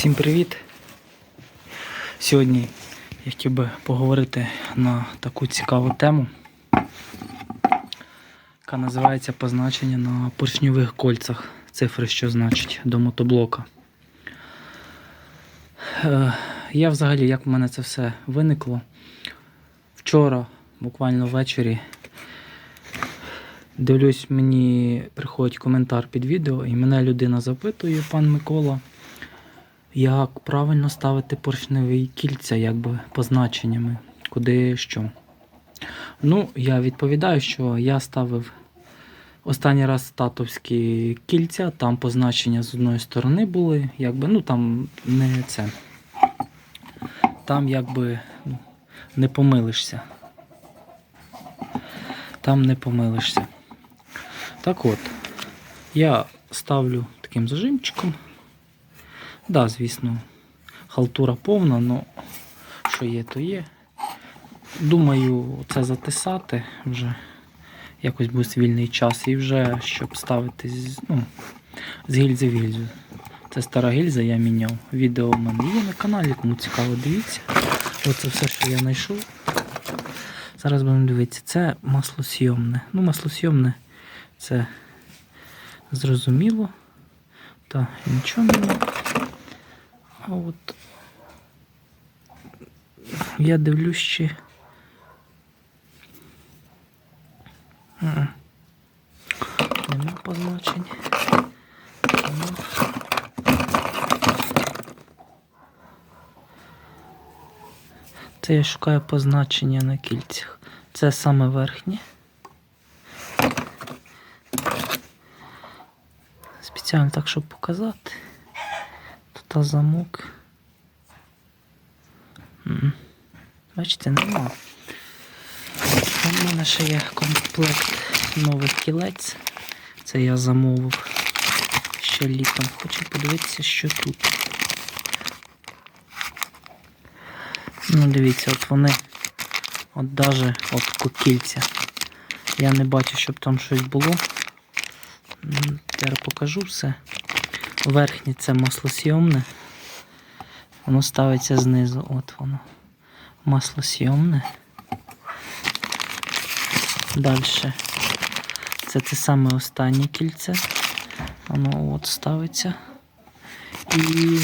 Всім привіт! Сьогодні я хотів би поговорити на таку цікаву тему, яка називається позначення на поршньових кольцах. Цифри, що значить до мотоблока. Е, Я взагалі, як в мене це все виникло. Вчора, буквально ввечері, дивлюсь, мені приходить коментар під відео, і мене людина запитує, пан Микола, як правильно ставити поршневі кільця, якби позначеннями, куди що. Ну, я відповідаю, що я ставив останній раз татовські кільця, там позначення з одної сторони були, якби, ну там не це. Там якби ну, не помилишся. Там не помилишся. Так от, я ставлю таким зажимчиком. Да, звісно, халтура повна, але що є, то є. Думаю, це затисати вже якось буде вільний час і вже щоб ставити ну, з гільзи в гільзу. Це стара гільза, я міняв. Відео в мене є на каналі, кому цікаво, дивіться. Оце все, що я знайшов. Зараз будемо дивитися. Це маслосйомне. Ну, маслосйомне це зрозуміло. Та нічого немає. А от я дивлюсь ще. Нема позначень. Це я шукаю позначення на кільцях. Це саме верхнє. Спеціально так, щоб показати. Тут замок. Бачите, нема. У мене ще є комплект нових кілець. Це я замовив ще літом. Хочу подивитися, що тут. Ну, дивіться, от вони от даже от кільця. Я не бачу, щоб там щось було. Зараз покажу все. Верхнє це маслосйомне. Воно ставиться знизу. От воно. Маслосйомне. Далі. Це те саме останнє кільце. Воно от ставиться. І,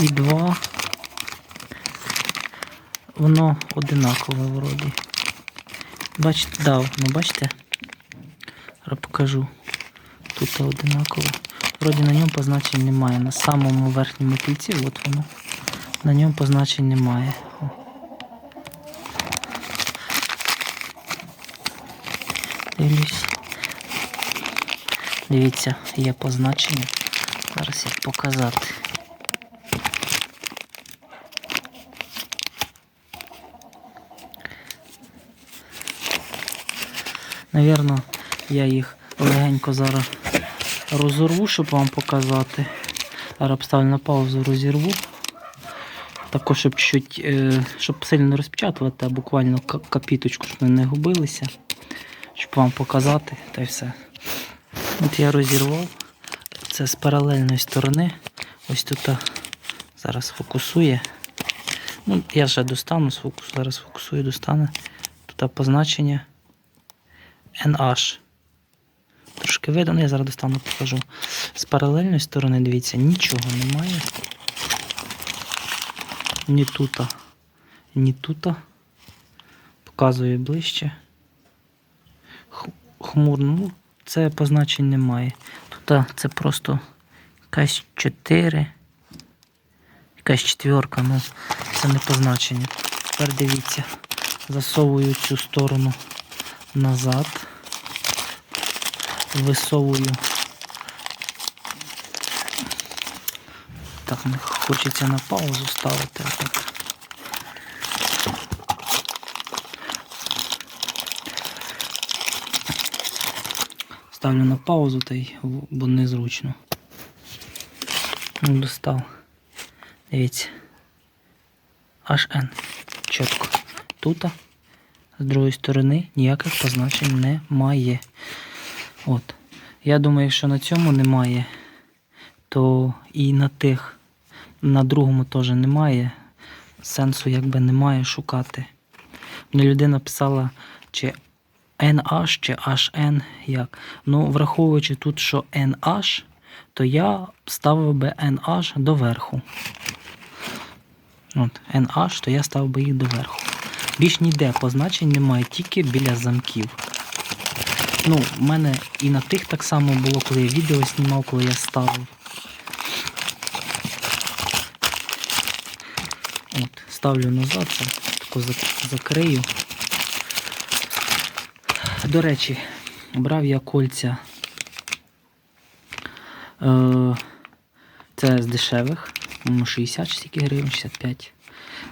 і два. Воно одинакове вроді. Бачите, да, ну бачите? Покажу. Тут одинаково. Вроді на ньому позначень немає. На самому верхньому кільці, от воно. На ньому позначень немає. Дивлюсь. Дивіться, є позначення. Зараз їх показати. Навірно, я їх легенько зараз розорву, щоб вам показати. Зараз поставлю на паузу, розірву. Також, щоб чуть, е, щоб сильно не розпечатувати, а буквально капіточку, щоб вони не губилися. Щоб вам показати, та й все. От я розірвав. Це з паралельної сторони. Ось тут зараз фокусує. Ну, я вже достану з фокусу, зараз фокусую, достану. Тут позначення NH. Трошки видно, я зараз достану покажу. З паралельної сторони, дивіться, нічого немає. Ні тута, ні тута. Показую ближче. Хмурно, ну, це позначень немає. Тут це просто якась 4, якась четверка, ну це не позначення. Тепер дивіться, засовую цю сторону назад, висовую. Так, не хочеться на паузу ставити. Так. Ставлю на паузу, та й, бо незручно. Ну, достав. Дивіться. HN. Чітко. Тут, з другої сторони, ніяких позначень немає. От. Я думаю, якщо на цьому немає, то і на тих на другому теж немає. Сенсу якби немає шукати. Мені людина писала, чи NH, чи HN, як. Ну, враховуючи тут, що NH, то я ставив би NH доверху. От, NH, то я ставив би їх доверху. Більш ніде позначень немає, тільки біля замків. Ну, в мене і на тих так само було, коли я відео знімав, коли я ставив. От, ставлю назад, це тако закрию. До речі, брав я кольця. Е, це з дешевих. 60 чи скільки гривень, 65.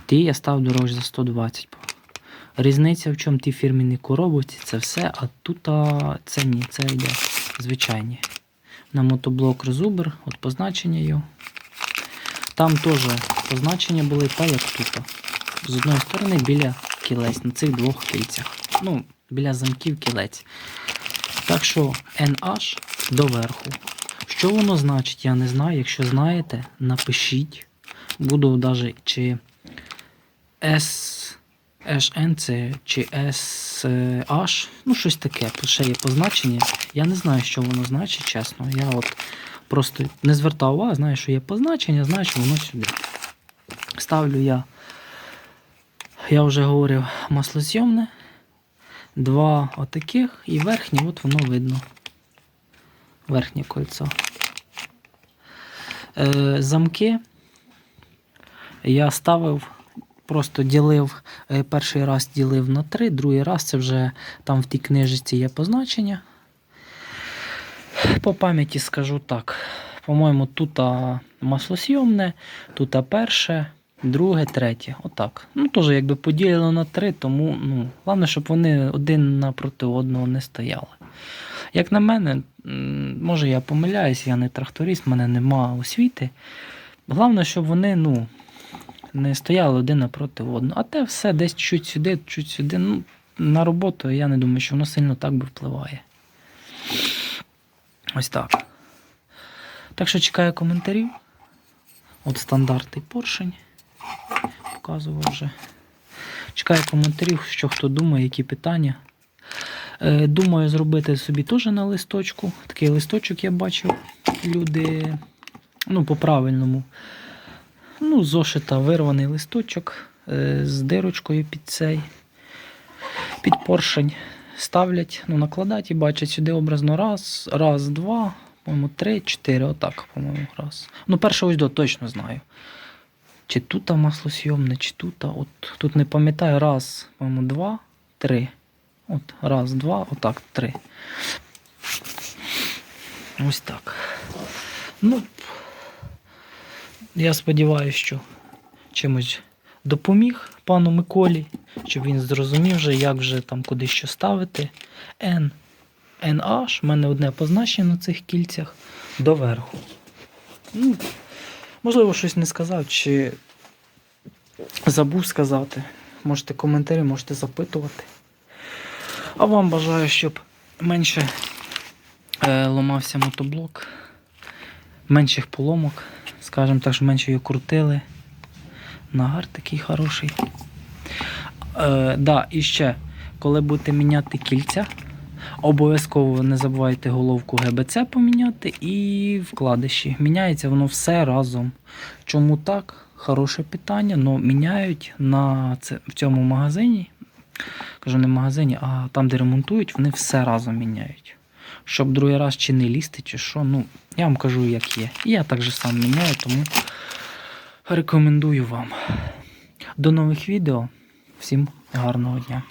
Ті я став дорожче за 120. Різниця в чому ті фірмені коробочці, це все, а тут а, це ні, це йде звичайні. На мотоблок Резубер, от позначення його. Там теж позначення були та як тут. З одної сторони біля кілець, на цих двох кільцях. Ну, біля замків кілець. Так що NH доверху. Що воно значить, я не знаю. Якщо знаєте, напишіть. Буду навіть чи S, Це чи SH, ну щось таке, ще є позначення. Я не знаю, що воно значить, чесно. Я от просто не звертав увагу, знаю, що є позначення, знаю, що воно сюди. Ставлю я, я вже говорив, маслозйомне. Два отаких і верхнє, от воно видно. Верхнє кольцо. Е, замки я ставив, просто ділив, перший раз ділив на три, другий раз це вже там в тій книжці є позначення. По пам'яті скажу так. По-моєму, тут маслосйомне, тут перше, друге, третє. Отак. Ну, теж якби поділено на три, тому ну, головне, щоб вони один напроти одного не стояли. Як на мене, може я помиляюсь, я не тракторист, в мене нема освіти. Головне, щоб вони ну, не стояли один напроти одного. А те все десь чуть сюди, чуть сюди. Ну, на роботу я не думаю, що воно сильно так би впливає. Ось так. Так що чекаю коментарів. От стандартний поршень. Показував вже. Чекаю коментарів, що хто думає, які питання. Е, Думаю зробити собі теж на листочку. Такий листочок я бачив. Люди, ну, по-правильному. Ну, зошита вирваний листочок е, з дирочкою під цей, під поршень. Ставлять, ну, накладають і бачать сюди образно раз, раз, два, по-моєму, три, чотири. Отак, по-моєму, раз. Ну, перше ось до точно знаю. Чи тут маслосйомне, чи тут. От тут не пам'ятаю, раз, по-моєму, два, три. От, раз, два, отак, три. Ось так. Ну, я сподіваюся, що чимось допоміг пану Миколі, щоб він зрозумів вже, як вже там куди що ставити. N, NH, в мене одне позначення на цих кільцях доверху. Ну, можливо, щось не сказав, чи забув сказати. Можете коментарі, можете запитувати. А вам бажаю, щоб менше е, ламався мотоблок, менших поломок, скажімо так, що менше його крутили. Нагар такий хороший. Е, да, і ще, коли будете міняти кільця, обов'язково не забувайте головку ГБЦ поміняти і вкладиші. Міняється воно все разом. Чому так? Хороше питання, але міняють на це, в цьому магазині. Кажу, не в магазині, а там, де ремонтують, вони все разом міняють. Щоб другий раз чи не лізти, чи що. Ну, я вам кажу, як є. Я так же сам міняю, тому рекомендую вам. До нових відео. Всім гарного дня.